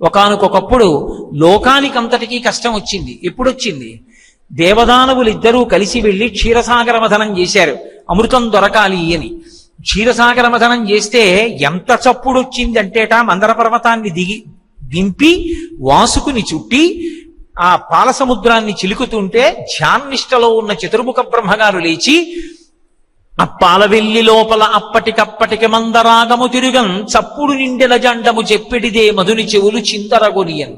ఒకానొకప్పుడు లోకానికంతటికీ కష్టం వచ్చింది ఎప్పుడొచ్చింది? దేవదానవులిద్దరూ దేవదానవులు ఇద్దరూ కలిసి వెళ్ళి క్షీరసాగర మథనం చేశారు. అమృతం దొరకాలి అని. క్షీరసాగర మథనం చేస్తే ఎంత చప్పుడు వచ్చిందంటేట మందర పర్వతాన్ని దిగి దింపి వాసుకుని చుట్టి ఆ పాలసముద్రాన్ని చిలుకుతుంటే ధ్యాన్నిష్టలో ఉన్న చతుర్ముఖ బ్రహ్మగారు లేచి అప్పాలవెల్లి లోపల అప్పటికప్పటికి మందరాగము తిరుగం చప్పుడు నిండిన జండము చెప్పిడిదే మధుని చెవులు చిందరగొనియన్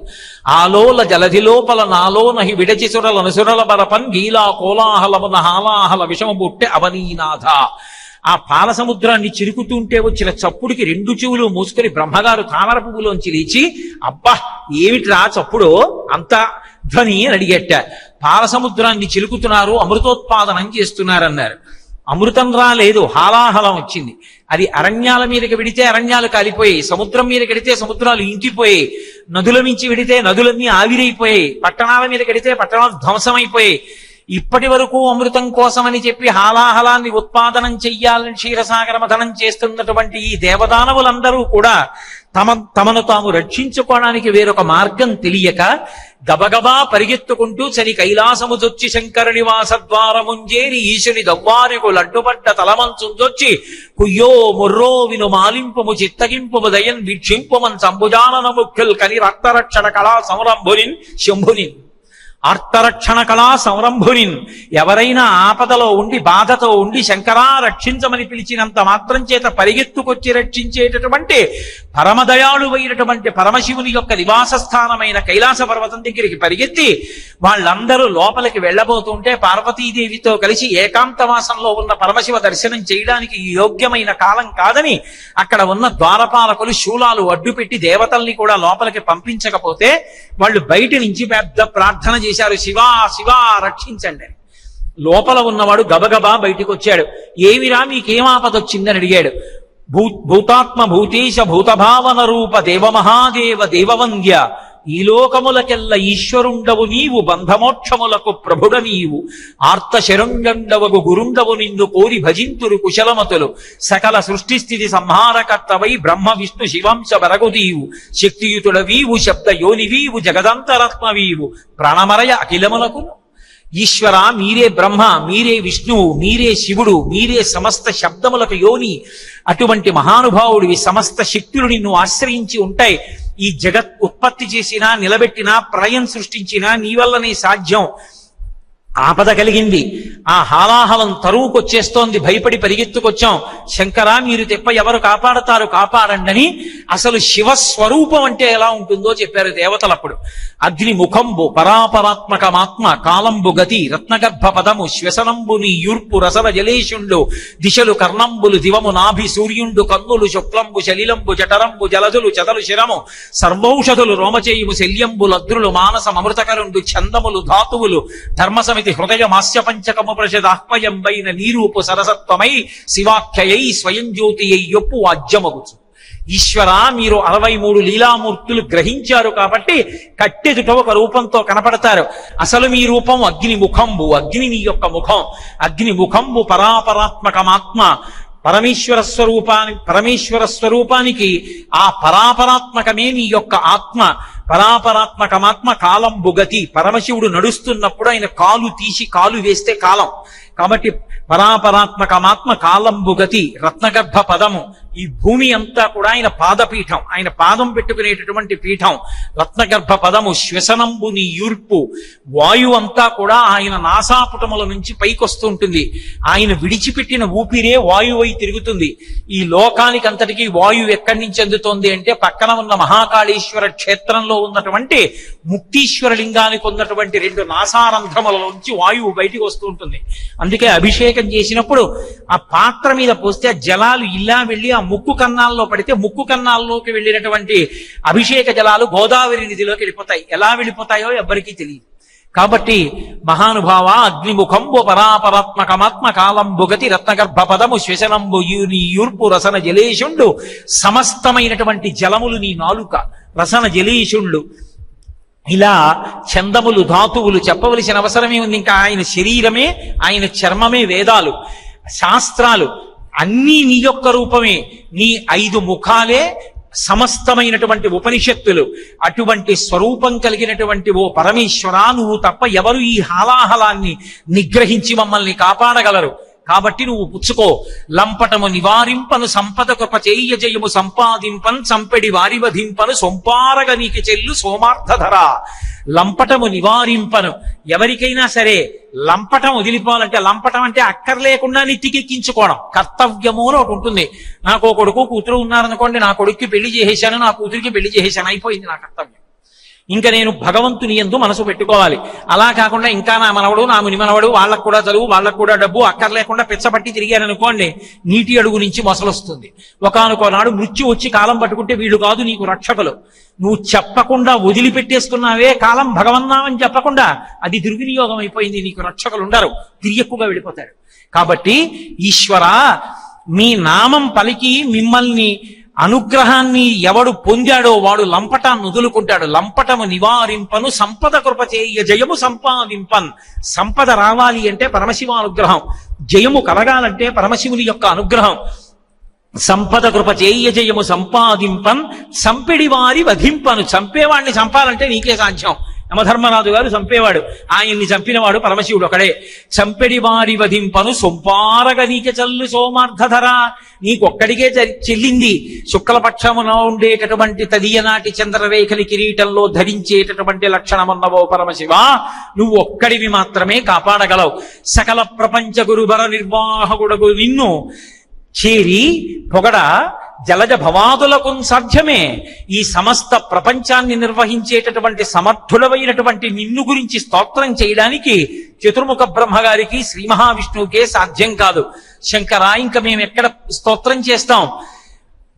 ఆలోల జలధి లోపల నాలో నహి విడచి సురల నసురల బరపన్ గీలా కోలాహలమున హాలాహల విషము బుట్టె అవనీనాథ. ఆ పాల సముద్రాన్ని చిరుకుతుంటే వచ్చిన చప్పుడికి రెండు చెవులు మూసుకొని బ్రహ్మగారు తామర పువ్వులోంచి లేచి అబ్బా ఏమిట్రా చప్పుడు? అంత ధ్వని అని అడిగట్ట పాల సముద్రాన్ని చిలుకుతున్నారు అమృతోత్పాదనం చేస్తున్నారన్నారు. అమృతం రాలేదు హాలాహలం వచ్చింది. అది అరణ్యాల మీదకి విడితే అరణ్యాలు కాలిపోయాయి సముద్రం మీద కడితే సముద్రాలు ఇంకిపోయాయి నదుల మించి విడితే నదులన్నీ ఆవిరైపోయాయి పట్టణాల మీద కడితే పట్టణాలు ధ్వంసమైపోయాయి. ఇప్పటి వరకు అమృతం కోసమని చెప్పి హాలాహలాన్ని ఉత్పాదనం చెయ్యాలని క్షీరసాగర మథనం చేస్తున్నటువంటి ఈ దేవదానవులందరూ కూడా తమ తమను తాము రక్షించుకోవడానికి వేరొక మార్గం తెలియక గబగబా పరిగెత్తుకుంటూ చని కైలాసము దొచ్చి శంకర నివాస ద్వారముంజేరి ఈశుని దవ్వారికు లడ్డుపడ్డ తలమంచుందొచ్చి కుయ్యో ముర్రో విను మాలింపుము చిత్తగింపు దయన్ వీక్షింపుమన్ సంభుజానన ముఖ్యుల్ కని రక్తరక్షణ కళా సంరంభుని శంభునిన్. ఆర్తరక్షణ కళా సంరంభునిన్ ఎవరైనా ఆపదలో ఉండి బాధతో ఉండి శంకరా రక్షించమని పిలిచినంత మాత్రం చేత పరిగెత్తుకొచ్చి రక్షించేటటువంటి పరమదయాళువైనటువంటి పరమశివుని యొక్క నివాస స్థానమైన కైలాస పర్వతం దగ్గరికి పరిగెత్తి వాళ్ళందరూ లోపలికి వెళ్ళబోతుంటే పార్వతీదేవితో కలిసి ఏకాంతవాసంలో ఉన్న పరమశివ దర్శనం చేయడానికి యోగ్యమైన కాలం కాదని అక్కడ ఉన్న ద్వారపాలకులు శూలాలు అడ్డుపెట్టి దేవతల్ని కూడా లోపలికి పంపించకపోతే వాళ్ళు బయట నుంచి పెద్ద ప్రార్థన చేసి చేశారు శివా శివా రక్షించండి అని. లోపల ఉన్నవాడు గబగబా బయటికి వచ్చాడు ఏమిరా మీకేమాపదొచ్చిందని అడిగాడు భూ భూతాత్మ భూతేశ భూతభావన రూప దేవమహాదేవ దేవవంద్య ఈ లోకములకెల్ల ఈశ్వరుండవు నీవు బంధమోక్షములకు ప్రభుడ నీవు. ఆర్త శరంగండవగు గురుండవు నిన్ను కోరి భజింతురు కుశలమతులు. సకల సృష్టి స్థితి సంహారకర్తవై బ్రహ్మ విష్ణు శివంశ వరగుదీవు శక్తియుతుడవీవు శబ్ద యోనివీవు జగదంతరత్మవీవు. ప్రాణమరయ అఖిలములకు ఈశ్వర మీరే బ్రహ్మ మీరే విష్ణువు మీరే శివుడు మీరే సమస్త శబ్దములకు యోని. అటువంటి మహానుభావుడివి సమస్త శక్తులు నిన్ను ఆశ్రయించి ఉంటాయి. ఈ జగత్ ఉత్పత్తి చేసినా నిలబెట్టినా ప్రళయం సృష్టించినా నీ వల్లనే సాధ్యం. ఆపద కలిగింది. ఆ హాలాహలం తరువుకొచ్చేస్తోంది. భయపడి పరిగెత్తుకొచ్చాం. శంకరా మీరు తెప్ప ఎవరు కాపాడతారు కాపాడండని అసలు శివస్వరూపం అంటే ఎలా ఉంటుందో చెప్పారు దేవతలప్పుడు. అగ్ని ముఖంబు పరాపరాత్మకమాత్మ కాలంబు గతి రత్నగర్భ పదము శ్వసనంబు నీ యూర్పు రసల జలేషుండు దిశలు కర్ణంబులు దివము నాభి సూర్యుండు కన్నులు శుక్లంబు శలిలంబు జఠరంబు జలజులు చదలు శిరము సర్వౌషధులు రోమచేయుము శల్యంబు లద్రులు మానసమృతకరుండు ఛందములు ధాతువులు ధర్మసమితి హృదయ మాస్య పంచకము నీరూపు సరసత్వమై శివాఖ్యయై స్వయం జ్యోతియై యొప్పు వాజ్యమగుచు. ఈశ్వర మీరు అరవై మూడు లీలామూర్తులు గ్రహించారు కాబట్టి కట్టెదుట ఒక రూపంతో కనపడతారు. అసలు మీ రూపం అగ్ని ముఖంబు అగ్ని నీ యొక్క ముఖం. అగ్ని ముఖంబు పరాపరాత్మకమాత్మ. పరమేశ్వర స్వరూపానికి పరమేశ్వర స్వరూపానికి ఆ పరాపరాత్మకమే నీ యొక్క ఆత్మ. పరాపరాత్మకమాత్మ కాలం బుగతి. పరమశివుడు నడుస్తున్నప్పుడు ఆయన కాలు తీసి కాలు వేస్తే కాలం. కాబట్టి పరాపరాత్మకమాత్మ కాలంబుగతి రత్నగర్భ పదము. ఈ భూమి అంతా కూడా ఆయన పాదపీఠం. ఆయన పాదం పెట్టుకునేటటువంటి పీఠం. రత్నగర్భ పదము శ్వసనంబు నీ యూర్పు వాయువు అంతా కూడా ఆయన నాసాపుటముల నుంచి పైకొస్తూ ఉంటుంది ఆయన విడిచిపెట్టిన ఊపిరే వాయువై తిరుగుతుంది. ఈ లోకానికి అంతటికీ వాయువు ఎక్కడి నుంచి అందుతోంది అంటే పక్కన ఉన్న మహాకాళేశ్వర క్షేత్రంలో ఉన్నటువంటి ముక్తీశ్వర లింగానికి ఉన్నటువంటి రెండు నాసారంధ్రములలోంచి వాయువు బయటికి వస్తూ ఉంటుంది. అందుకే అభిషేకం చేసినప్పుడు ఆ పాత్ర మీద పోస్తే జలాలు ఇలా వెళ్ళి ఆ ముక్కు కన్నాల్లో పడితే ముక్కు కన్నాల్లోకి వెళ్ళినటువంటి అభిషేక జలాలు గోదావరి నిధిలోకి వెళ్ళిపోతాయి. ఎలా వెళ్ళిపోతాయో ఎవ్వరికీ తెలియదు. కాబట్టి మహానుభావ అగ్నిముఖంబు పరాపరాత్మకమాత్మ కాలంబుగతి రత్నగర్భ పదము శ్వశనంబు నీ యూర్పు రసన జలేషుండు సమస్తమైనటువంటి జలములు నీ నాలుక రసన జలేషుండు ఇలా చందములు ధాతువులు చెప్పవలసిన అవసరమే ఉంది. ఇంకా ఆయన శరీరమే ఆయన చర్మమే వేదాలు శాస్త్రాలు అన్నీ నీ యొక్క రూపమే. నీ ఐదు ముఖాలే సమస్తమైనటువంటి ఉపనిషత్తులు అటువంటి స్వరూపం కలిగినటువంటి ఓ పరమేశ్వరా నువ్వు తప్ప ఎవరు ఈ హాలాహలాన్ని నిగ్రహించి మమ్మల్ని కాపాడగలరు. కాబట్టి నువ్వు పుచ్చుకో. లంపటము నివారింపను సంపద కృప చేయ జయము సంపాదింపన్ సంపెడి వారి వధింపను సొంపారగ నీకు చెల్లు సోమార్థధర. లంపటము నివారింపను ఎవరికైనా సరే లంపటం వదిలిపోవాలంటే లంపటం అంటే అక్కర్లేకుండా నెత్తికెక్కించుకోవడం. కర్తవ్యము అని ఒకటి ఉంటుంది. నాకు ఓ కొడుకు కూతురు ఉన్నారనుకోండి నా కొడుక్కి పెళ్ళి చేసేశాను నా కూతురికి పెళ్ళి చేసేశాను అయిపోయింది నా కర్తవ్యం. ఇంకా నేను భగవంతుని ఎందు మనసు పెట్టుకోవాలి. అలా కాకుండా ఇంకా నా మనవడు నా ముని మనవడు వాళ్ళకు కూడా చదువు వాళ్ళకు కూడా డబ్బు అక్కర్లేకుండా పిచ్చబట్టి తిరిగారనుకోండి నీటి అడుగు నుంచి మొసలొస్తుంది. ఒకనొక నాడు మృత్యు వచ్చి కాలం పట్టుకుంటే వీళ్ళు కాదు నీకు రక్షకులు. నువ్వు చెప్పకుండా వదిలిపెట్టేస్తున్నావే కాలం భగవన్నామని చెప్పకుండా అది దుర్వినియోగం అయిపోయింది నీకు రక్షకులు ఉండరు తిరియక్కుగా వెళ్ళిపోతారు కాబట్టి ఈశ్వర మీ నామం పలికి మిమ్మల్ని అనుగ్రహాన్ని ఎవడు పొందాడో వాడు లంపటాన్ని వదులుకుంటాడు. లంపటము నివారింపను సంపద కృప చేయ జయము సంపాదింపన్. సంపద రావాలి అంటే పరమశివ అనుగ్రహం జయము కలగాలంటే పరమశివుని యొక్క అనుగ్రహం. సంపద కృప చేయ జయము సంపాదింపన్. సంపెడి వారి వధింపను. చంపేవాడిని చంపాలంటే నీకే సాధ్యం. యమధర్మరాజు గారు చంపేవాడు. ఆయన్ని చంపినవాడు పరమశివుడు ఒకడే. చంపెడి వారి వధింపను సొంపారగ నీకే చల్లు సోమార్థధర నీకొక్కడికే చెల్లింది. శుక్లపక్షమున ఉండేటటువంటి తదియనాటి చంద్రరేఖని కిరీటంలో ధరించేటటువంటి లక్షణమున్నవో పరమశివ. నువ్వు ఒక్కడివి మాత్రమే కాపాడగలవు. సకల ప్రపంచ గురుబర నిర్వాహకుడగు నిన్ను చేరి పొగడ జలజ భవాదులకు సాధ్యమే. ఈ సమస్త ప్రపంచాన్ని నిర్వహించేటటువంటి సమర్థుడమైనటువంటి నిన్ను గురించి స్తోత్రం చేయడానికి చతుర్ముఖ బ్రహ్మగారికి శ్రీ మహావిష్ణువుకే సాధ్యం కాదు. శంకర ఇంకా మేము ఎక్కడ స్తోత్రం చేస్తాం?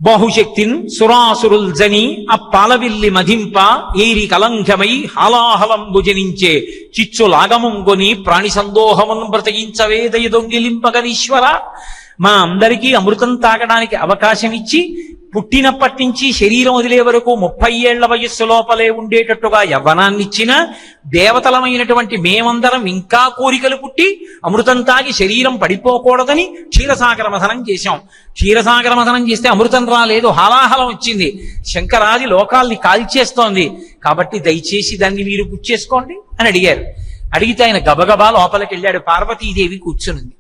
బాహుశక్తిన్ సురాసురుల్ జని అప్పాలవిల్లి మధింప ఏరి కలంఘమై హలాహలం భుజనించే చిచ్చు లాగముంగొని ప్రాణి సందోహమును బ్రతకించవే దయ దొంగిలింపగనీశ్వర. మా అందరికీ అమృతం తాగడానికి అవకాశం ఇచ్చి పుట్టినప్పటి నుంచి శరీరం వదిలే వరకు ముప్పై ఏళ్ళ వయస్సు లోపలే ఉండేటట్టుగా యవ్వనాన్నిచ్చిన దేవతలమైనటువంటి మేమందరం ఇంకా కోరికలు పుట్టి అమృతం తాగి శరీరం పడిపోకూడదని క్షీరసాగర మథనం చేశాం. క్షీరసాగర మథనం చేస్తే అమృతం రాలేదు హాలాహలం వచ్చింది. శంకరాది లోకాల్ని కాల్చేస్తోంది. కాబట్టి దయచేసి దాన్ని మీరు పుచ్చేసుకోండి అని అడిగారు. అడిగితే ఆయన గబగబా లోపలికి వెళ్ళాడు పార్వతీదేవి కూర్చునింది.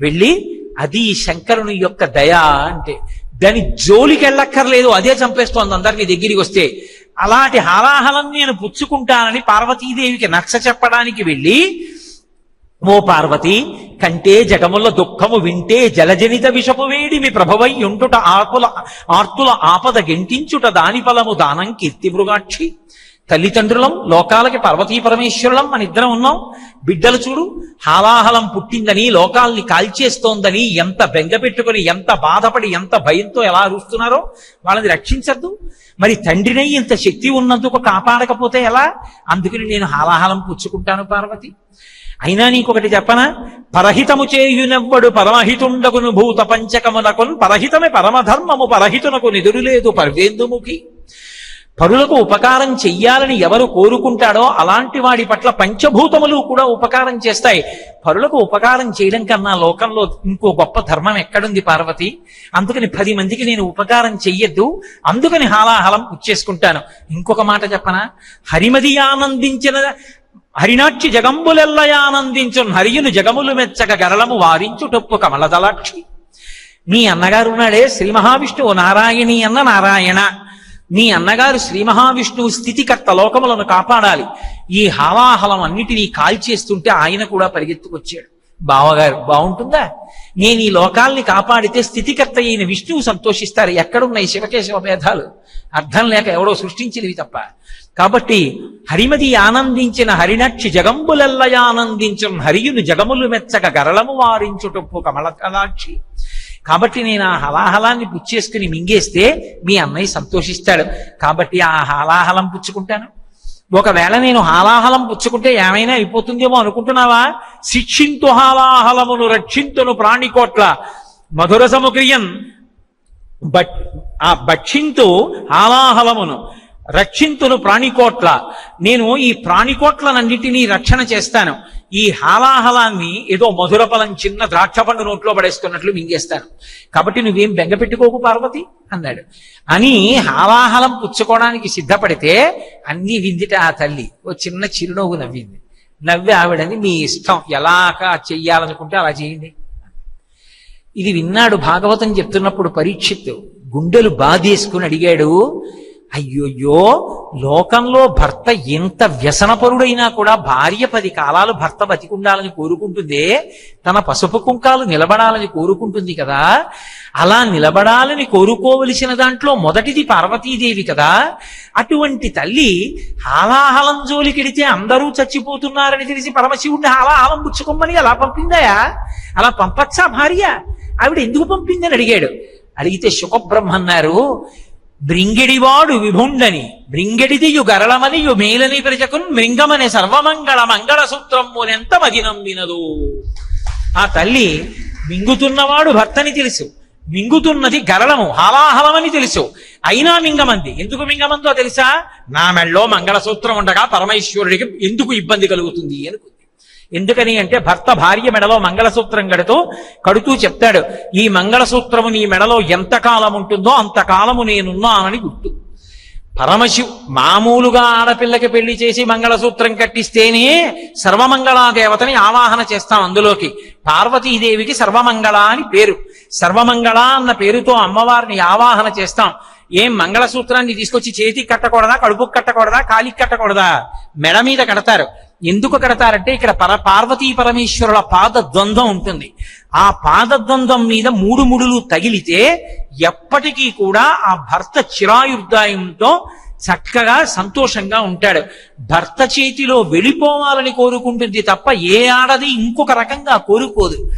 వెళ్ళి అది శంకరుని యొక్క దయ అంటే దాని జోలికి వెళ్ళక్కర్లేదు అదే చంపేస్తోంది అందరినీ దగ్గరికి వస్తే. అలాంటి హాలాహలం నేను పుచ్చుకుంటానని పార్వతీదేవికి నచ్చ చెప్పడానికి వెళ్ళి ఓ పార్వతి కంటే జగముల దుఃఖము వింటే జలజనిత విషపు వేడిమి ప్రభవై ఉంటుట ఆకుల ఆర్తుల ఆపద గెంటించుట దాని ఫలము దానం కీర్తి మృగాక్షి. తల్లిదండ్రులం లోకాలకి పార్వతీ పరమేశ్వరులం మన ఇద్దరం ఉన్నాం. బిడ్డలు చూడు హాలాహలం పుట్టిందని లోకాల్ని కాల్చేస్తోందని ఎంత బెంగ పెట్టుకుని ఎంత బాధపడి ఎంత భయంతో ఎలా అరుస్తున్నారో వాళ్ళని రక్షించద్దు. మరి తండ్రినై ఇంత శక్తి ఉన్నందుకు కాపాడకపోతే ఎలా? అందుకని నేను హాలాహలం పుచ్చుకుంటాను పార్వతి. అయినా నీకొకటి చెప్పనా? పరహితము చేయునెవ్వడు పరమహితుండగును భూత పంచకమునకున్ పరహితమే పరమధర్మము పరహితునకు నిదురులేదు పర్వేందుముఖి. పరులకు ఉపకారం చెయ్యాలని ఎవరు కోరుకుంటాడో అలాంటి వాడి పట్ల పంచభూతములు కూడా ఉపకారం చేస్తాయి. పరులకు ఉపకారం చేయడం కన్నా లోకంలో ఇంకో గొప్ప ధర్మం ఎక్కడుంది పార్వతి? అందుకని పది మందికి నేను ఉపకారం చెయ్యొద్దు. అందుకని హాలాహలం పుచ్చేసుకుంటాను ఇంకొక మాట చెప్పనా? హరిమది ఆనందించిన హరినాక్షి జగంబులెల్లయానందించున్ హరియును జగములు మెచ్చక గరళము వారించుటొప్పు కమలదలాక్షి. మీ అన్నగారు ఉన్నాడే శ్రీ మహావిష్ణువు నారాయణి అన్న నారాయణ. నీ అన్నగారు శ్రీ మహావిష్ణువు స్థితికర్త లోకములను కాపాడాలి. ఈ హాలాహలం అన్నిటినీ కాల్చేస్తుంటే ఆయన కూడా పరిగెత్తుకొచ్చాడు. బావగారు బాగుంటుందా నేను ఈ లోకాల్ని కాపాడితే స్థితికర్త అయిన విష్ణువు సంతోషిస్తారు. ఎక్కడున్నాయి శివకేశవ భేదాలు అర్థం లేక ఎవడో సృష్టించినవి తప్ప. కాబట్టి హరిమది ఆనందించిన హరినక్షి జగంబులెల్లయానందించం హరియును జగములు మెచ్చక గరళము వారించుటొప్పు కమలకలాక్షి. కాబట్టి నేను ఆ హలాహలాన్ని పుచ్చేసుకుని మింగేస్తే మీ అన్నయ్య సంతోషిస్తాడు. కాబట్టి ఆ హలాహలం పుచ్చుకుంటాను. ఒకవేళ నేను హాలాహలం పుచ్చుకుంటే ఏమైనా అయిపోతుందేమో అనుకుంటున్నావా? శిక్షింతు హాలాహలమును రక్షింతును ప్రాణికోట్ల. మధుర సముక్రియన్ బట్ ఆ భక్షింతు హాలాహలమును. రక్షింతును ప్రాణికోట్ల. నేను ఈ ప్రాణికోట్లనన్నిటినీ రక్షణ చేస్తాను. ఈ హాలాహలాన్ని ఏదో మధురఫలం చిన్న ద్రాక్ష పండు నోట్లో పడేస్తున్నట్లు మింగేస్తాను. కాబట్టి నువ్వేం బెంగ పెట్టుకోకు పార్వతి అన్నాడు. అని హాలాహలం పుచ్చుకోవడానికి సిద్ధపడితే అన్నీ విందిట ఆ తల్లి. ఓ చిన్న చిరునవ్వు నవ్వింది. నవ్వి ఆవిడని మీ ఇష్టం ఎలాగా చెయ్యాలనుకుంటే అలా చేయండి. ఇది విన్నాడు భాగవతం చెప్తున్నప్పుడు పరీక్షిత్తు. గుండెలు బాధేసుకుని అడిగాడు అయ్యోయ్యో లోకంలో భర్త ఎంత వ్యసనపరుడైనా కూడా భార్య పది కాలాలు భర్త బతికుండాలని కోరుకుంటుందే తన పసుపు కుంకాలు నిలబడాలని కోరుకుంటుంది కదా. అలా నిలబడాలని కోరుకోవలసిన దాంట్లో మొదటిది పార్వతీదేవి కదా. అటువంటి తల్లి హాలాహలం జోలికెడితే అందరూ చచ్చిపోతున్నారని తెలిసి పరమశివుడిని హాలాహలం పుచ్చుకోమని అలా పంపిందాయా? అలా పంపచ్చా భార్య? ఆవిడ ఎందుకు పంపిందని అడిగాడు. అడిగితే శుకబ్రహ్మ అన్నారు బ్రింగిడివాడు విభుండని బ్రింగిడిదియు గరళమనియు మేలని ప్రజకున్ మృంగమని సర్వమంగళ మంగళ సూత్రమునెంత మది నమ్మినదు ఆ తల్లి మింగుతున్నవాడు భర్తని తెలుసు. మింగుతున్నది గరళము హాలాహలమని తెలుసు. అయినా మింగమంది. ఎందుకు మింగమందో తెలుసా? నా మెళ్ళో మంగళసూత్రం ఉండగా పరమేశ్వరుడికి ఎందుకు ఇబ్బంది కలుగుతుంది? అనుకుంది. ఎందుకని అంటే భర్త భార్య మెడలో మంగళసూత్రం కడుతూ కడుతూ చెప్తాడు ఈ మంగళసూత్రము నీ మెడలో ఎంత కాలం ఉంటుందో అంత కాలము నేనున్నానని గుర్తు. పరమశివు మామూలుగా ఆడపిల్లకి పెళ్ళి చేసి మంగళసూత్రం కట్టిస్తేనే సర్వమంగళాదేవతని ఆవాహన చేస్తాం అందులోకి. పార్వతీదేవికి సర్వమంగళ అని పేరు. సర్వమంగళ అన్న పేరుతో అమ్మవారిని ఆవాహన చేస్తాం. ఏం మంగళసూత్రాన్ని తీసుకొచ్చి చేతికి కట్టకూడదా కడుపుకి కట్టకూడదా కాలికి కట్టకూడదా? మెడ మీద కడతారు. ఎందుకు కడతారంటే ఇక్కడ పర పార్వతీ పరమేశ్వరుల పాద ద్వంద్వం ఉంటుంది. ఆ పాదద్వంద్వం మీద మూడు ముడులు తగిలితే ఎప్పటికీ కూడా ఆ భర్త చిరాయుర్దాయంతో చక్కగా సంతోషంగా ఉంటాడు. భర్త చేతిలో వెళ్ళిపోవాలని కోరుకుంటుంది తప్ప ఏ ఆడది ఇంకొక రకంగా కోరుకోదు.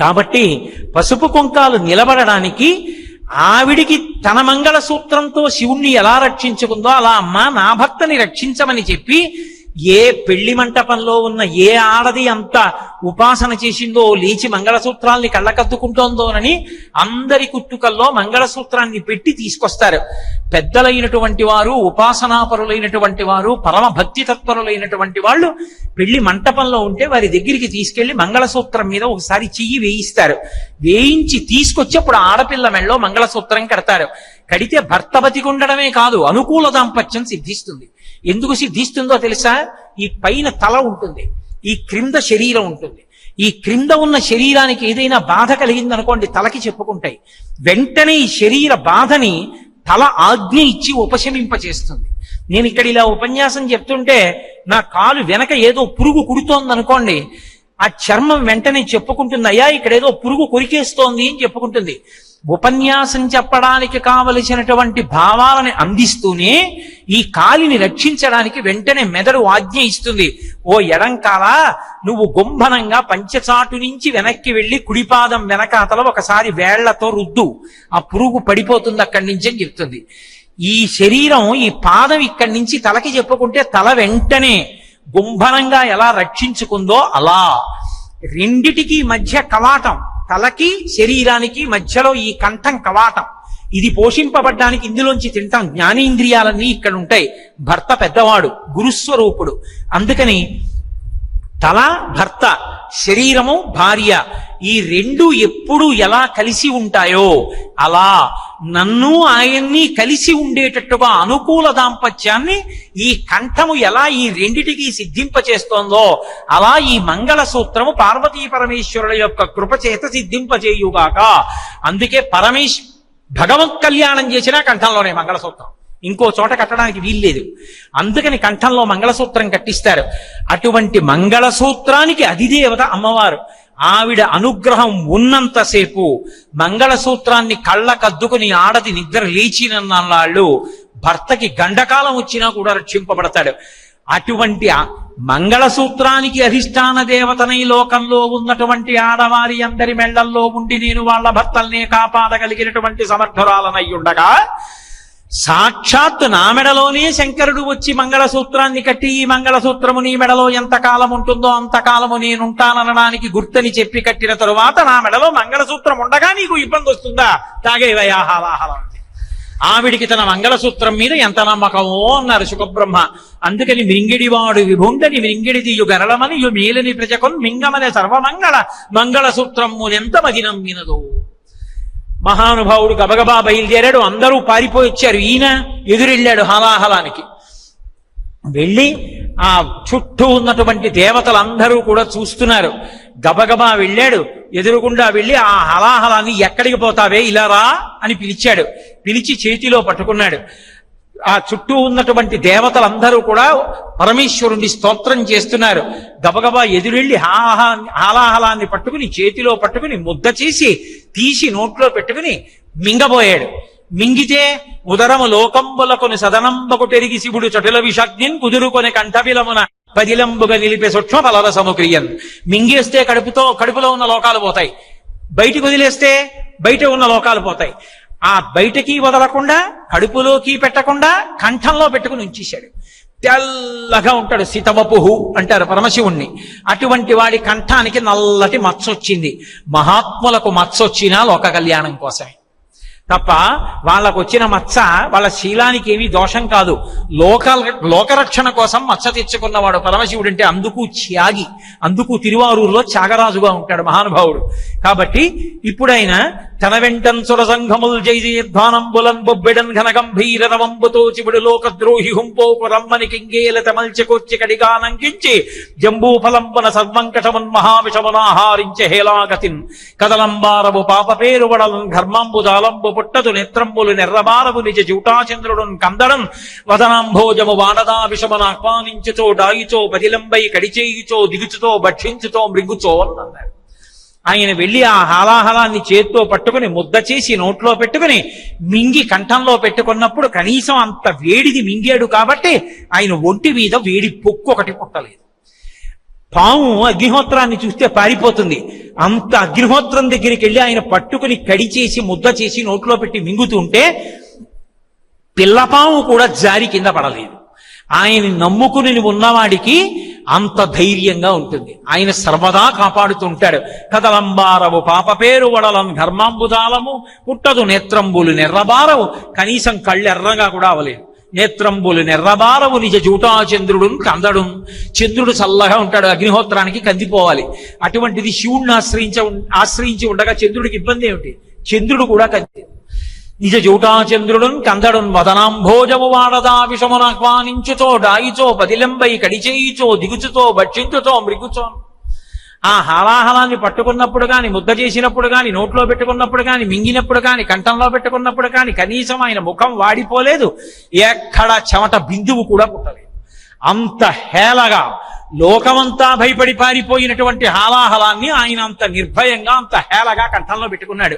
కాబట్టి పసుపు కుంకాలు నిలబడడానికి ఆవిడికి తన మంగళ సూత్రంతో శివుణ్ణి ఎలా రక్షించుకుందో అలా అమ్మ నా భర్తని రక్షించమని చెప్పి ఏ పెళ్ళి మంటపంలో ఉన్న ఏ ఆడది అంత ఉపాసన చేసిందో లేచి మంగళసూత్రాల్ని కళ్ళకద్దుకుంటోందోనని అందరి కుట్టుకల్లో మంగళసూత్రాన్ని పెట్టి తీసుకొస్తారు. పెద్దలైనటువంటి వారు ఉపాసనాపరులైనటువంటి వారు పరమ భక్తి తత్పరులైనటువంటి వాళ్ళు పెళ్ళి మంటపంలో ఉంటే వారి దగ్గరికి తీసుకెళ్ళి మంగళసూత్రం మీద ఒకసారి చెయ్యి వేయిస్తారు. వేయించి తీసుకొచ్చి అప్పుడు ఆడపిల్ల మెళ్ళలో మంగళసూత్రం కడతారు. కడితే భర్త బతికుండడమే కాదు అనుకూల దాంపత్యం సిద్ధిస్తుంది. ఎందుకు సిద్ధిస్తుందో తెలుసా? ఈ పైన తల ఉంటుంది ఈ క్రింద శరీరం ఉంటుంది. ఈ క్రింద ఉన్న శరీరానికి ఏదైనా బాధ కలిగిందనుకోండి తలకి చెప్పుకుంటాయి. వెంటనే ఈ శరీర బాధని తల ఆజ్ఞ ఇచ్చి ఉపశమింపచేస్తుంది. నేను ఇక్కడ ఇలా ఉపన్యాసం చెప్తుంటే నా కాలు వెనక ఏదో పురుగు కుడుతోంది అనుకోండి ఆ చర్మం వెంటనే చెప్పుకుంటుంది అయ్యా ఇక్కడ ఏదో పురుగు కొరికేస్తోంది అని చెప్పుకుంటుంది. ఉపన్యాసం చెప్పడానికి కావలసినటువంటి భావాలని అందిస్తూనే ఈ కాలిని రక్షించడానికి వెంటనే మెదడు ఆజ్ఞ ఇస్తుంది. ఓ ఎడంకాల నువ్వు గుంభనంగా పంచచాటు నుంచి వెనక్కి వెళ్ళి కుడిపాదం వెనకాతల ఒకసారి వేళ్ళతో రుద్దు. ఆ పురుగు పడిపోతుంది అక్కడి నుంచి అని చెప్తుంది. ఈ శరీరం ఈ పాదం ఇక్కడి నుంచి తలకి చెప్పుకుంటే తల వెంటనే గుంభనంగా ఎలా రక్షించుకుందో అలా. రెండిటికి మధ్య కవాటం తలకి శరీరానికి మధ్యలో ఈ కంఠం కవాటం. ఇది పోషింపబడ్డానికి ఇందులోంచి తింటాం జ్ఞానేంద్రియాలన్నీ ఇక్కడ ఉంటాయి భర్త పెద్దవాడు గురుస్వరూపుడు. అందుకని తల భర్త శరీరము భార్య ఈ రెండు ఎప్పుడు ఎలా కలిసి ఉంటాయో అలా నన్ను ఆయన్ని కలిసి ఉండేటట్టుగా అనుకూల దాంపత్యాన్ని ఈ కంఠము ఎలా ఈ రెండిటికి సిద్ధింపచేస్తోందో అలా ఈ మంగళ సూత్రము పార్వతీ పరమేశ్వరుల యొక్క కృపచేత సిద్ధింపచేయుగాక అందుకే పరమేశ్ భగవత్ కళ్యాణం చేసినా కంఠంలోనే మంగళసూత్రం. ఇంకో చోట కట్టడానికి వీల్లేదు అందుకని కంఠంలో మంగళసూత్రం కట్టిస్తారు. అటువంటి మంగళసూత్రానికి అధిదేవత అమ్మవారు. ఆవిడ అనుగ్రహం ఉన్నంతసేపు మంగళసూత్రాన్ని కళ్ళ కద్దుకుని ఆడది నిద్ర లేచినన్నాళ్ళు భర్తకి గండకాలం వచ్చినా కూడా రక్షింపబడతాడు. అటువంటి మంగళసూత్రానికి అధిష్టాన దేవతనై లోకంలో ఉన్నటువంటి ఆడవారి అందరి మెళ్ళల్లో ఉండి నేను వాళ్ళ భర్తల్నే కాపాడగలిగినటువంటి సమర్థురాలనై ఉండగా సాక్షాత్తు నా మెడలోనే శంకరుడు వచ్చి మంగళసూత్రాన్ని కట్టి ఈ మంగళసూత్రము నీ మెడలో ఎంతకాలం ఉంటుందో అంత కాలము నేనుంటాననడానికి గుర్తని చెప్పి కట్టిన తరువాత నా మెడలో మంగళసూత్రం ఉండగా నీకు ఇబ్బంది వస్తుందా? తాగేవయాహాలాహలం ఆవిడికి తన మంగళసూత్రం మీద ఎంత నమ్మకమో అన్నారు సుఖబ్రహ్మ. అందుకని మింగిడివాడు విభుండని మింగిడిదియు గరళమని యు మేలని ప్రజకొన్ మింగమనే సర్వమంగళ మంగళసూత్రము ఎంత మగినమ్మినదో మహానుభావుడు గబగబా బయలుదేరాడు. అందరూ పారిపోయి వచ్చారు. ఈయన ఎదురెళ్ళాడు హలాహలానికి వెళ్ళి ఆ చుట్టూ ఉన్నటువంటి దేవతలందరూ కూడా చూస్తున్నారు. గబగబా వెళ్ళాడు. ఎదురుగుండా వెళ్ళి ఆ హలాహలాన్ని ఎక్కడికి పోతావే ఇలా రా అని పిలిచాడు. పిలిచి చేతిలో పట్టుకున్నాడు. ఆ చుట్టూ ఉన్నటువంటి దేవతలందరూ కూడా పరమేశ్వరుణ్ణి స్తోత్రం చేస్తున్నారు. గబగబా ఎదురెళ్ళి హాహా హాలాహలాన్ని పట్టుకుని చేతిలో పట్టుకుని ముద్ద చేసి తీసి నోట్లో పెట్టుకుని మింగబోయాడు. మింగితే ఉదరము లోకంబులకొని సదనంబకు తెరిగి శివుడు చటుల విషగ్నిన్ కుదురుకొని కంఠవిలమున పదిలంబుగా నిలిపే సూక్ష్మ ఫలరసము క్రియన్. మింగేస్తే కడుపుతో కడుపులో ఉన్న లోకాలు పోతాయి. బయటికి వదిలేస్తే బయట ఉన్న లోకాలు పోతాయి. ఆ బయటకి వదలకుండా కడుపులోకి పెట్టకుండా కంఠంలో పెట్టుకుని ఉంచేశాడు. తెల్లగా ఉంటాడు సీతవపుహు అంటారు పరమశివుణ్ణి. అటువంటి వాడి కంఠానికి నల్లటి మచ్చొచ్చింది. మహాత్ములకు మచ్చొచ్చినా లోక కళ్యాణం కోసమే. తప్ప వాళ్ళకు వచ్చిన మచ్చ వాళ్ళ శీలానికి ఏమీ దోషం కాదు. లోక లోకరక్షణ కోసం మచ్చ తెచ్చుకున్నవాడు పరమశివుడు అంటే అందుకు త్యాగి అందుకు తిరువారూరులో త్యాగరాజుగా ఉంటాడు మహానుభావుడు. కాబట్టి ఇప్పుడైన తన వెంటన్ సురసంఘముల్ జైజీర్ధ్వానంబులన్ బొబ్బెడన్ ఘన గంభీర రవంబుతో చివుడు లోకద్రోహి హుంపోకు రమ్మని కింగేల తమల్చకొచ్చి కడిగా నంకించి జంబూఫలంబన సర్వంకటమున్ మహావిషమునాహారించ హేలాగతిన్ కదలంబారవు పాప పేరు వడలన్ ఘర్మాంబు జాలంబు పుట్టదు నేత్రంబులు నెర్రబారవు నిజ జూటాచంద్రుడున్ కందడం. వదనాంభోజము వానదా విషమను ఆహ్వానించుచో డాయిచో బదిలంబై కడిచేయుచో దిగుచుతో భక్షించుతో మృంగుచో అన్నారు ఆయన వెళ్ళి ఆ హాలాహలాన్ని చేత్తో పట్టుకుని ముద్ద చేసి నోట్లో పెట్టుకుని మింగి కంఠంలో పెట్టుకున్నప్పుడు కనీసం అంత వేడిది మింగాడు కాబట్టి ఆయన ఒంటి మీద వేడి పొక్కు ఒకటి పుట్టలేదు. పాము అగ్నిహోత్రాన్ని చూస్తే పారిపోతుంది. అంత అగ్నిహోత్రం దగ్గరికి వెళ్ళి ఆయన పట్టుకుని కడి చేసి ముద్ద చేసి నోట్లో పెట్టి మింగుతుంటే పిల్లపాము కూడా జారి కింద పడలేదు. ఆయన నమ్ముకుని ఉన్నవాడికి అంత ధైర్యంగా ఉంటుంది. ఆయన సర్వదా కాపాడుతుంటాడు కదలంబారవు పాప పేరు వడలం ధర్మాంబుజాలము పుట్టదు నేత్రంబులు నెర్రబారవు. కనీసం కళ్ళెర్రగా కూడా అవలేదు. నేత్రంబులు నిర్రబారవు నిజ జూటాచంద్రుడు కందడు చంద్రుడు చల్లగా ఉంటాడు అగ్నిహోత్రానికి కందిపోవాలి. అటువంటిది శివుణ్ణి ఆశ్రయించ ఆశ్రయించి ఉండగా చంద్రుడికి ఇబ్బంది ఏమిటి? చంద్రుడు కూడా కంది. నిజ జూటాచంద్రుడున్ కందడున్ వదనాంభోజము వాడదా విషమునాహ్వానించుతో డాయిచో పదిలంబై కడిచేయిచో దిగుచుతో భక్షించుతో మృగుచో. ఆ హాలాహలాన్ని పట్టుకున్నప్పుడు కానీ ముద్ద చేసినప్పుడు కానీ నోట్లో పెట్టుకున్నప్పుడు కానీ మింగినప్పుడు కానీ కంఠంలో పెట్టుకున్నప్పుడు కానీ కనీసం ఆయన ముఖం వాడిపోలేదు. ఎక్కడ చెమట బిందువు కూడా పుట్టలేదు. అంత హేళగా లోకమంతా భయపడి పారిపోయినటువంటి హాలాహలాన్ని ఆయన అంత నిర్భయంగా అంత హేళగా కంఠంలో పెట్టుకున్నాడు.